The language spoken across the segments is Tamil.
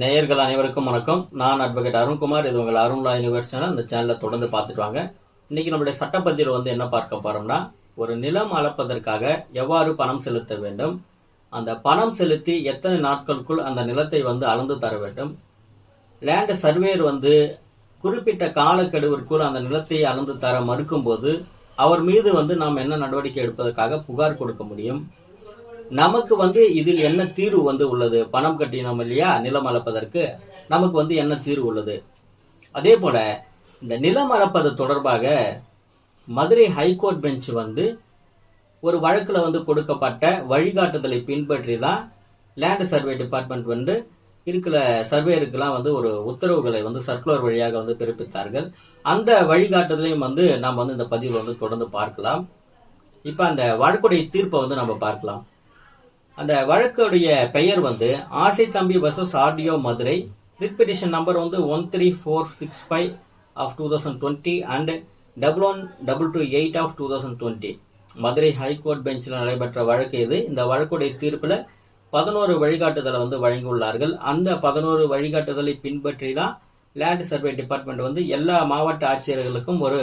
நேயர்கள் அனைவருக்கும் வணக்கம். நான் அட்வொகேட் அருண்குமார். இது உங்கள் அருண்லா யூனிவர்ஸ் சேனல். இந்த சேனலை தொடர்ந்து பார்த்துட்டு வாங்க. இன்னைக்கு நம்முடைய சட்டப்பதிவில் வந்து என்ன பார்க்க போறோம்னா ஒரு நிலம் அளப்பதற்காக எவ்வாறு பணம் செலுத்த வேண்டும்? அந்த பணம் செலுத்தி எத்தனை நாட்களுக்குள் அந்த நிலத்தை வந்து அளந்து தர வேண்டும்? லேண்ட் சர்வேயர் வந்து குறிப்பிட்ட காலக்கெடுவிற்குள் அந்த நிலத்தை அளந்து தர மறுக்கும்போது அவர் மீது வந்து நாம் என்ன நடவடிக்கை எடுப்பதற்காக புகார் கொடுக்க முடியும்? நமக்கு வந்து இதில் என்ன தீர்வு வந்து உள்ளது? பணம் கட்டினோம் இல்லையா? நிலம் அளப்பதற்கு நமக்கு வந்து என்ன தீர்வு உள்ளது? அதே போல இந்த நிலம் அளப்பது தொடர்பாக மதுரை ஹைகோர்ட் பெஞ்ச் வந்து ஒரு வழக்கில் வந்து கொடுக்கப்பட்ட வழிகாட்டுதலை பின்பற்றி தான் லேண்ட் சர்வே டிபார்ட்மெண்ட் வந்து இருக்கிற சர்வேருக்கெல்லாம் வந்து ஒரு உத்தரவுகளை வந்து சர்க்குலர் வழியாக வந்து பிறப்பித்தார்கள். அந்த வழிகாட்டுதலையும் வந்து நாம் வந்து இந்த பதிவில் வந்து தொடர்ந்து பார்க்கலாம். இப்போ அந்த வழக்குடைய தீர்ப்பை வந்து நம்ம பார்க்கலாம். அந்த வழக்குடைய பெயர் வந்து Asai Thambi versus RTO Madurai. Writ petition number வந்து one three four six five of two thousand twenty and double one double two eight of two thousand twenty Madurai high court பெஞ்சில் நடைபெற்ற வழக்கு இது. இந்த வழக்குடைய தீர்ப்பில் பதினோரு வழிகாட்டுதலை வந்து வழங்கியுள்ளார்கள். அந்த பதினோரு வழிகாட்டுதலை பின்பற்றி தான் லேண்ட் சர்வே டிபார்ட்மெண்ட் வந்து எல்லா மாவட்ட ஆட்சியர்களுக்கும் ஒரு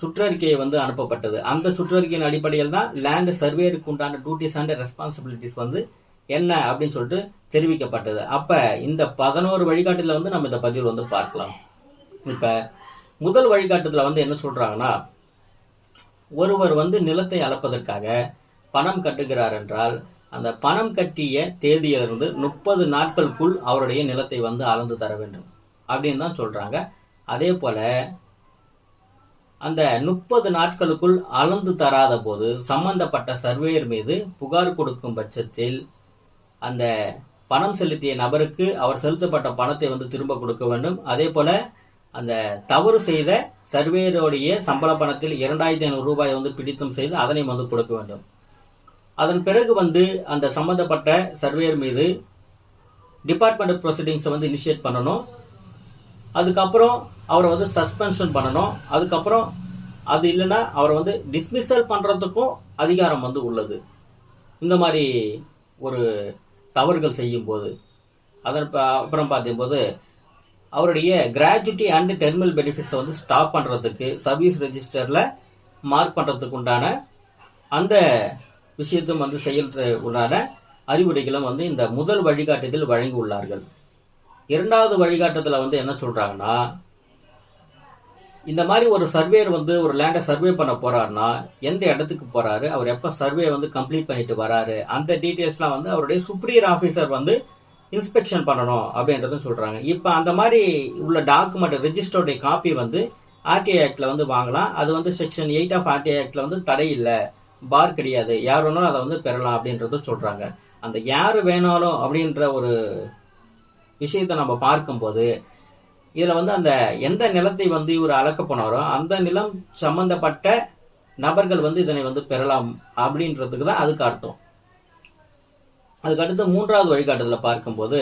சுற்றறிக்கையை வந்து அனுப்பப்பட்டது. அந்த சுற்றறிக்கையின் அடிப்படையில் தான் லேண்ட் சர்வேருக்கு உண்டான டியூட்டிஸ் அண்ட் ரெஸ்பான்சிபிலிட்டிஸ் வந்து என்ன அப்படின்னு சொல்லிட்டு தெரிவிக்கப்பட்டது. அப்போ இந்த பதினோரு வழிகாட்டுதல வந்து நம்ம இந்த பதிவில் வந்து பார்க்கலாம். இப்போ முதல் வழிகாட்டுதல வந்து என்ன சொல்கிறாங்கன்னா ஒருவர் வந்து நிலத்தை அளப்பதற்காக பணம் கட்டுகிறார் என்றால் அந்த பணம் கட்டிய தேதியிலிருந்து முப்பது நாட்களுக்குள் அவருடைய நிலத்தை வந்து அளந்து தர வேண்டும் அப்படின்னு தான் சொல்கிறாங்க அதே போல் அந்த முப்பது நாட்களுக்குள் அளந்து தராத போது சம்பந்தப்பட்ட சர்வேயர் மீது புகார் கொடுக்கும் பட்சத்தில் அந்த பணம் செலுத்திய நபருக்கு அவர் செலுத்தப்பட்ட பணத்தை வந்து திரும்ப கொடுக்க வேண்டும். அதே போல அந்த தவறு செய்த சர்வேயருடைய சம்பள பணத்தில் இரண்டாயிரத்தி ஐநூறு ரூபாய் வந்து பிடித்தம் செய்து அதனை வந்து கொடுக்க வேண்டும். அதன் பிறகு வந்து அந்த சம்பந்தப்பட்ட சர்வேயர் மீது டிபார்ட்மெண்ட் ப்ரொசீடிங்ஸை வந்து இனிஷியேட் பண்ணணும். அதுக்கப்புறம் அவரை வந்து சஸ்பென்ஷன் பண்ணணும். அதுக்கப்புறம் அது இல்லைன்னா அவரை வந்து டிஸ்மிஸல் பண்ணுறதுக்கும் அதிகாரம் வந்து உள்ளது. இந்த மாதிரி ஒரு தவறுகள் செய்யும் போது அதன் ப- அப்புறம் பார்க்கும்போது அவருடைய கிராஜுவிட்டி அண்ட் டெர்மினல் பெனிஃபிட்ஸை வந்து ஸ்டாப் பண்ணுறதுக்கு சர்வீஸ் ரெஜிஸ்டரில் மார்க் பண்ணுறதுக்கு உண்டான அந்த விஷயத்தும் வந்து செயல் உண்டான அறிவுரைகளும் வந்து இந்த முதல் வழிகாட்டுதல் வழங்கியுள்ளார்கள். இரண்டாவது வழிகாட்டத்தில் வந்து என்ன சொல்கிறாங்கன்னா இந்த மாதிரி ஒரு சர்வேர் வந்து ஒரு லேண்டை சர்வே பண்ண போறாருன்னா எந்த இடத்துக்கு போறாரு அவர் எப்போ சர்வே வந்து கம்ப்ளீட் பண்ணிட்டு வராரு அந்த டீட்டெயில்ஸ்லாம் வந்து அவருடைய சுப்ரியர் ஆஃபீஸர் வந்து இன்ஸ்பெக்ஷன் பண்ணணும் அப்படின்றதும் சொல்கிறாங்க இப்போ அந்த மாதிரி உள்ள டாக்குமெண்ட் ரெஜிஸ்டருடைய காப்பி வந்து ஆர்டிஐ ஆக்டில் வந்து வாங்கலாம். அது வந்து செக்ஷன் எயிட் ஆஃப் ஆர்டிஐ ஆக்டில் வந்து தடை இல்லை. பார் கிடையாது. யார் வேணாலும் அதை வந்து பெறலாம் அப்படின்றதும் சொல்கிறாங்க அந்த யார் வேணாலும் அப்படின்ற ஒரு விஷயத்தை நம்ம பார்க்கும்போது இதில் வந்து அந்த எந்த நிலத்தை வந்து இவர் அளக்க போனாரோ அந்த நிலம் சம்பந்தப்பட்ட நபர்கள் வந்து இதனை வந்து பெறலாம் அப்படின்றதுக்கு தான் அதுக்கு அர்த்தம். அதுக்கடுத்து மூன்றாவது வழிகாட்டுதலை பார்க்கும்போது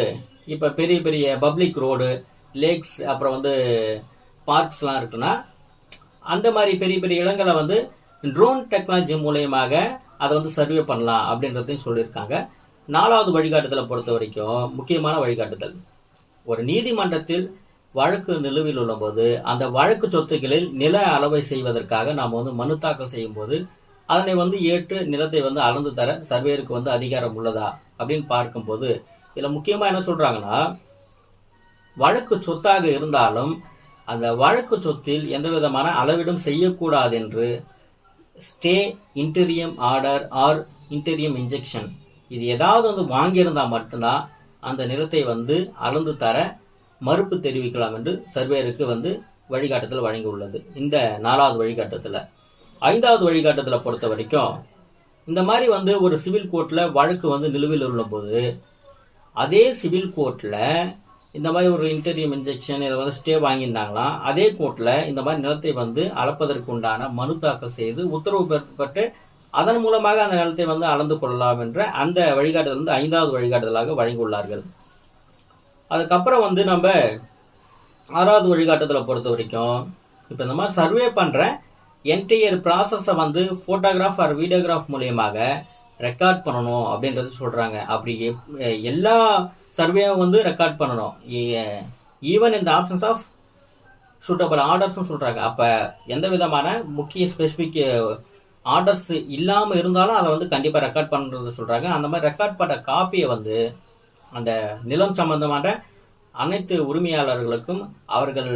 இப்போ பெரிய பெரிய பப்ளிக் ரோடு லேக்ஸ் அப்புறம் வந்து பார்க்ஸ்லாம் இருக்குன்னா அந்த மாதிரி பெரிய பெரிய இடங்களை வந்து ட்ரோன் டெக்னாலஜி மூலயமாக அதை வந்து சர்வே பண்ணலாம் அப்படின்றதையும் சொல்லியிருக்காங்க. நாலாவது வழிகாட்டுதலை பொறுத்த வரைக்கும் முக்கியமான வழிகாட்டுதல். ஒரு நீதிமன்றத்தில் வழக்கு நிலுவையில் உள்ளபோது அந்த வழக்கு சொத்துக்களில் நில அளவை செய்வதற்காக நாம் வந்து மனு தாக்கல் செய்யும்போது அதனை வந்து ஏற்று நிலத்தை வந்து அளந்து தர சர்வேருக்கு வந்து அதிகாரம் உள்ளதா அப்படின்னு பார்க்கும்போது இதில் முக்கியமாக என்ன சொல்கிறாங்கன்னா வழக்கு சொத்தாக இருந்தாலும் அந்த வழக்கு சொத்தில் எந்த விதமான அளவிடும் செய்யக்கூடாது என்று stay interim order or interim injunction இது ஏதாவது வந்து வாங்கியிருந்தால் மட்டும்தான் அந்த நிலத்தை வந்து அளந்து தர மறுப்பு தெரிவிக்கலாம் என்று சர்வேருக்கு வந்து வழிகாட்டுதல் வழங்கியுள்ளது. இந்த நாலாவது வழிகாட்டத்தில் ஐந்தாவது வழிகாட்டுதலை பொறுத்த வரைக்கும் இந்த மாதிரி வந்து ஒரு சிவில் கோர்ட்டில் வழக்கு வந்து நிலுவையில் உள்ளபோது அதே சிவில் கோர்ட்டில் இந்த மாதிரி ஒரு இன்டர்வியூ இன்ஜெக்ஷன் இதை வந்து ஸ்டே வாங்கியிருந்தாங்களாம் அதே கோர்ட்டில் இந்த மாதிரி நிலத்தை வந்து அளப்பதற்கு உண்டான மனு தாக்கல் செய்து உத்தரவு பெறப்பட்டு அதன் மூலமாக அந்த நிலத்தை வந்து அளந்து கொள்ளலாம் என்ற அந்த வழிகாட்டுதல் வந்து ஐந்தாவது வழிகாட்டுதலாக வழங்கியுள்ளார்கள். அதுக்கப்புறம் வந்து நம்ம ஆறாவது வழிகாட்டுதலை பொறுத்த வரைக்கும் இப்போ இந்த மாதிரி சர்வே பண்ணுற என்டையர் ப்ராசஸை வந்து ஃபோட்டோகிராஃப் ஆர் வீடியோகிராஃப் மூலியமாக ரெக்கார்ட் பண்ணணும் அப்படின்றது சொல்கிறாங்க அப்படி எல்லா சர்வேவும் வந்து ரெக்கார்ட் பண்ணணும். ஈவன் இந்த ஆப்ஷன்ஸ் ஆஃப் சூட்டபிள் ஆர்டர்ஸ்னு சொல்கிறாங்க அப்போ எந்த விதமான முக்கிய ஸ்பெசிஃபிக் ஆர்டர்ஸ் இல்லாமல் இருந்தாலும் அதை வந்து கண்டிப்பாக ரெக்கார்ட் பண்ணுறது சொல்கிறாங்க அந்த மாதிரி ரெக்கார்ட் பண்ண காப்பியை வந்து அந்த நிலம் சம்பந்தமான அனைத்து உரிமையாளர்களுக்கும் அவர்கள்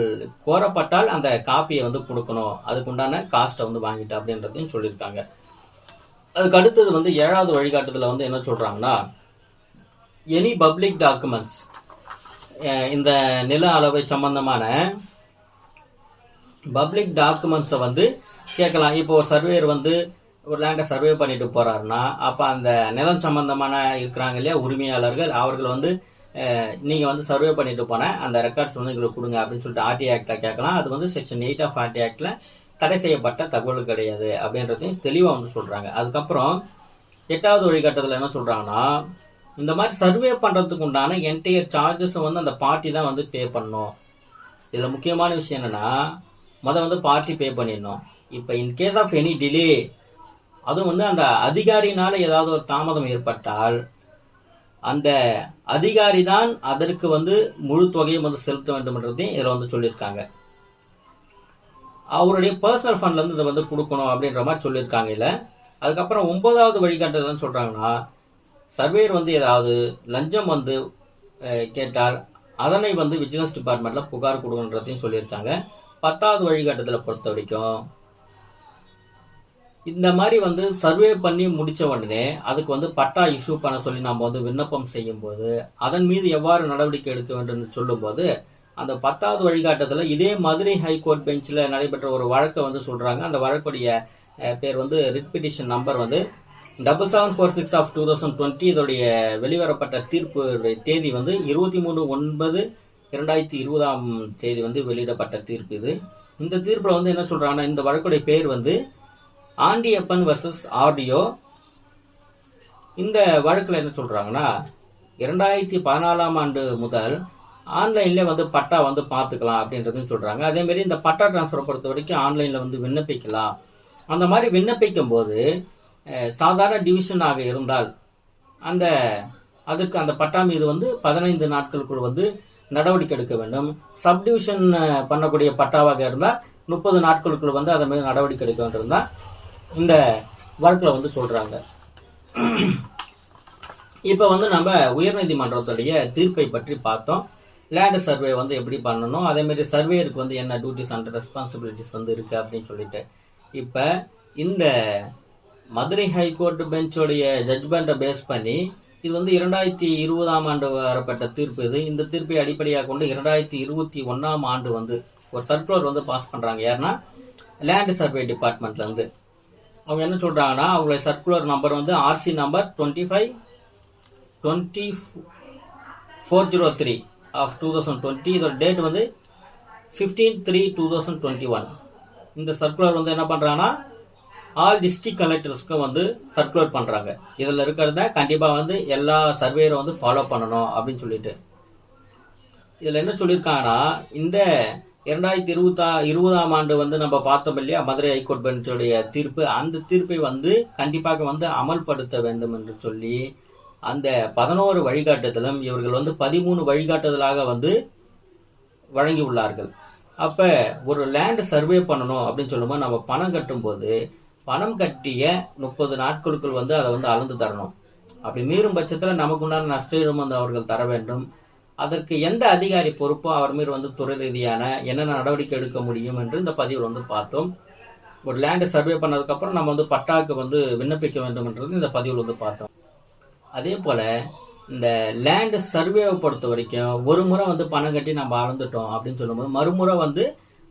கோரப்பட்டால் அந்த காப்பியை வந்து கொடுக்கணும். அதுக்குண்டான காஸ்ட்டை வந்து வாங்கிட்டு அப்படின்றதையும் சொல்லியிருக்காங்க. அதுக்கு அடுத்தது வந்து ஏழாவது வழிகாட்டுதலில் வந்து என்ன சொல்கிறாங்கன்னா எனி பப்ளிக் டாக்குமெண்ட்ஸ் இந்த நில அளவை சம்பந்தமான பப்ளிக் டாக்குமெண்ட்ஸை வந்து கேட்கலாம். இப்போ ஒரு சர்வேயர் வந்து ஒரு லேண்டை சர்வே பண்ணிட்டு போறாருன்னா அப்போ அந்த நிலம் சம்பந்தமான இருக்கிறாங்க இல்லையா உரிமையாளர்கள் அவர்கள் வந்து நீங்கள் நீங்க வந்து சர்வே பண்ணிட்டு போன அந்த ரெக்கார்ட்ஸ் வந்து எங்களுக்கு கொடுங்க அப்படின்னு சொல்லிட்டு ஆர்டி ஆக்ட்ல கேட்கலாம். அது வந்து செக்ஷன் எயிட் ஆஃப் ஆர்டி ஆக்ட்ல தடை செய்யப்பட்ட தகவல் கிடையாது அப்படின்றதையும் தெளிவா வந்து சொல்றாங்க. அதுக்கப்புறம் எட்டாவது வழிகட்டத்தில் என்ன சொல்கிறாங்கன்னா இந்த மாதிரி சர்வே பண்ணுறதுக்கு உண்டான என்டையர் சார்ஜஸ் வந்து அந்த பார்ட்டி தான் வந்து பே பண்ணணும். இதில் முக்கியமான விஷயம் என்னென்னா மொதல் வந்து பார்ட்டி பே பண்ணிடணும். இப்போ in case of any delay அதுவும் வந்து அந்த அதிகாரினால் ஏதாவது ஒரு தாமதம் ஏற்பட்டால் அந்த அதிகாரி தான் அதற்கு வந்து முழு தொகையை வந்து செலுத்த வேண்டும்ன்றதையும் இதில் வந்து சொல்லியிருக்காங்க. அவருடைய பர்சனல் ஃபண்ட்லேருந்து இதை வந்து கொடுக்கணும் அப்படின்ற மாதிரி சொல்லியிருக்காங்க இல்லை அதுக்கப்புறம் ஒன்பதாவது வழிகாட்டுதல் சொல்கிறாங்கன்னா சர்வேயர் வந்து ஏதாவது லஞ்சம் வந்து கேட்டால் அதனை வந்து விஜிலன்ஸ் டிபார்ட்மெண்ட்டில் புகார் கொடுக்கணுன்றதையும் சொல்லியிருக்காங்க. பத்தாவது வழிகாட்டுதலை பொறுத்த வரைக்கும் இந்த மாதிரி வந்து சர்வே பண்ணி முடிச்ச உடனே அதுக்கு வந்து பட்டா இஷ்யூ பண்ண சொல்லி நம்ம வந்து விண்ணப்பம் செய்யும் போது அதன் மீது எவ்வாறு நடவடிக்கை எடுக்க வேண்டும் என்று சொல்லும்போது அந்த பத்தாவது வழிகாட்டத்தில் இதே மதுரை ஹைகோர்ட் பெஞ்சில் நடைபெற்ற ஒரு வழக்கை வந்து சொல்றாங்க. அந்த வழக்குடைய பேர் வந்து ரிட்பிட்டிஷன் நம்பர் வந்து double seven four six of two thousand twenty இதோடைய வெளிவரப்பட்ட தீர்ப்பு தேதி வந்து இருபத்தி மூணு ஒன்பது இரண்டாயிரத்தி இருபதாம் தேதி வந்து வெளியிடப்பட்ட தீர்ப்பு இது. இந்த தீர்ப்பில் வந்து என்ன சொல்றாங்கன்னா இந்த வழக்குடைய பேர் வந்து ஆண்டியப்பன் வர்சஸ் ஆர்டியோ இந்த வழக்கில் என்ன சொல்கிறாங்கன்னா இரண்டாயிரத்தி பதினாலாம் ஆண்டு முதல் ஆன்லைன்லேயே வந்து பட்டா வந்து பார்த்துக்கலாம் அப்படின்றதும் சொல்கிறாங்க அதேமாரி இந்த பட்டா டிரான்ஸ்ஃபர் பொறுத்த வரைக்கும் ஆன்லைனில் வந்து விண்ணப்பிக்கலாம். அந்த மாதிரி விண்ணப்பிக்கும் போது சாதாரண டிவிஷனாக இருந்தால் அந்த அதுக்கு அந்த பட்டா மீது வந்து பதினைந்து நாட்களுக்குள் வந்து நடவடிக்கை எடுக்க வேண்டும். சப்டிவிஷன் பண்ணக்கூடிய பட்டாவாக இருந்தால் முப்பது நாட்களுக்குள் வந்து அதை மீது நடவடிக்கை எடுக்க வேண்டியிருந்தால் இந்த வழக்கில் வந்து சொல்கிறாங்க இப்போ வந்து நம்ம உயர்நீதிமன்றத்துடைய தீர்ப்பை பற்றி பார்த்தோம். லேண்டு சர்வே வந்து எப்படி பண்ணணும்? அதேமாரி சர்வேயருக்கு வந்து என்ன டியூட்டிஸ் அண்ட் ரெஸ்பான்சிபிலிட்டிஸ் வந்து இருக்குது அப்படின்னு சொல்லிட்டு. இப்போ இந்த மதுரை ஹைகோர்ட் பெஞ்சோடைய ஜட்ஜ்மெண்ட்டை பேஸ் பண்ணி இது வந்து இரண்டாயிரத்தி இருபதாம் ஆண்டு வரப்பட்ட தீர்ப்பு இது. இந்த தீர்ப்பை அடிப்படையாக கொண்டு இரண்டாயிரத்தி இருபத்தி ஒன்றாம் ஆண்டு வந்து ஒரு சர்க்குலர் வந்து பாஸ் பண்ணுறாங்க யாருன்னா லேண்ட் சர்வே டிபார்ட்மெண்ட்லேருந்து அவங்க என்ன சொல்கிறாங்கன்னா அவங்களுடைய சர்க்குலர் நம்பர் வந்து RC number twenty five twenty four zero three of two thousand twenty இதோட டேட் வந்து fifteen three two thousand twenty one இந்த சர்க்குலர் வந்து என்ன பண்ணுறாங்கன்னா ஆல் டிஸ்ட்ரிக்ட் கலெக்டர்ஸ்க்கும் வந்து சர்க்குலர் பண்ணுறாங்க இதில் இருக்கிறத கண்டிப்பாக வந்து எல்லா சர்வேயரும் வந்து ஃபாலோ பண்ணணும் அப்படின்னு சொல்லிட்டு. இதில் என்ன சொல்லியிருக்காங்கன்னா இந்த இரண்டாயிரத்தி இருபத்தா இருபதாம் ஆண்டு வந்து நம்ம பார்த்தோம் இல்லையா மதுரை ஹைகோர்ட் பெஞ்சுடைய தீர்ப்பு. அந்த தீர்ப்பை வந்து கண்டிப்பாக வந்து அமல்படுத்த வேண்டும் என்று சொல்லி அந்த பதினோரு வழிகாட்டுதலும் இவர்கள் வந்து பதிமூணு வழிகாட்டுதலாக வந்து வழங்கி உள்ளார்கள். ஒரு லேண்ட் சர்வே பண்ணணும் அப்படின்னு சொல்லும்போது நம்ம பணம் கட்டும்போது பணம் கட்டிய முப்பது நாட்களுக்குள் வந்து அதை வந்து அளந்து தரணும். அப்படி மீறும் பட்சத்தில் நமக்கு உண்டான நஷ்டம் வந்து அவர்கள் தர வேண்டும். அதற்கு எந்த அதிகாரி பொறுப்போ அவர் மீது வந்து துறை ரீதியான என்னென்ன நடவடிக்கை எடுக்க முடியும் என்று இந்த பதிவில் வந்து பார்த்தோம். ஒரு லேண்டு சர்வே பண்ணதுக்கப்புறம் நம்ம வந்து பட்டாக்கு வந்து விண்ணப்பிக்க வேண்டும் என்றது இந்த பதிவில் வந்து பார்த்தோம். அதே போல் இந்த லேண்ட் சர்வேவை பொறுத்த வரைக்கும் ஒரு முறை வந்து பணம் கட்டி நம்ம அளந்துட்டோம் அப்படின்னு சொல்லும்போது மறுமுறை வந்து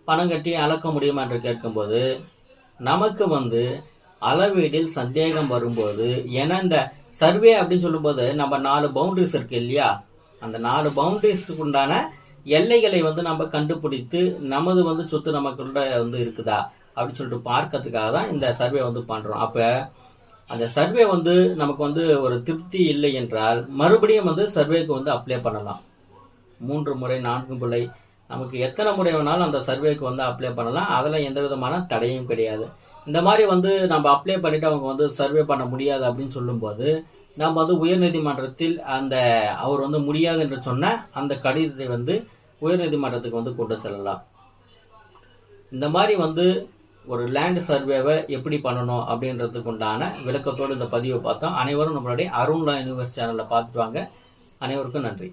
பணம் கட்டி அளக்க முடியுமா என்று கேட்கும்போது நமக்கு வந்து அளவீடில் சந்தேகம் வரும்போது ஏன்னா இந்த சர்வே அப்படின்னு சொல்லும்போது நம்ம நாலு பவுண்டரிஸ் இருக்கு இல்லையா? அந்த நாலு பவுண்டரிஸ்க்கு உண்டான எல்லைகளை வந்து நம்ம கண்டுபிடித்து நமது வந்து சொத்து நமக்குள்ள வந்து இருக்குதா அப்படின்னு சொல்லிட்டு பார்க்கறதுக்காக தான் இந்த சர்வே வந்து பண்றோம். அப்ப அந்த சர்வே வந்து நமக்கு வந்து ஒரு திருப்தி இல்லை என்றால் மறுபடியும் வந்து சர்வேக்கு வந்து அப்ளை பண்ணலாம். மூன்று முறை நான்கு முறை நமக்கு எத்தனை முறை வேணாலும் அந்த சர்வேக்கு வந்து அப்ளை பண்ணலாம். அதில் எந்த விதமான தடையும் கிடையாது. இந்த மாதிரி வந்து நம்ம அப்ளை பண்ணிட்டு அவங்க வந்து சர்வே பண்ண முடியாது அப்படின்னு சொல்லும்போது நாம் வந்து உயர்நீதிமன்றத்தில் அந்த அவர் வந்து முடியாது என்று சொன்ன அந்த கடிதத்தை வந்து உயர்நீதிமன்றத்துக்கு வந்து கொண்டு செல்லலாம். இந்த மாதிரி வந்து ஒரு லேண்ட் சர்வேவை எப்படி பண்ணணும் அப்படின்றதுக்கு உண்டான விளக்கத்தோடு இந்த பதிவை பார்த்தோம். அனைவரும் நம்மளுடைய அருண்லா யூனிவர்ஸ் சேனலில் பார்த்துட்டு வாங்க. அனைவருக்கும் நன்றி.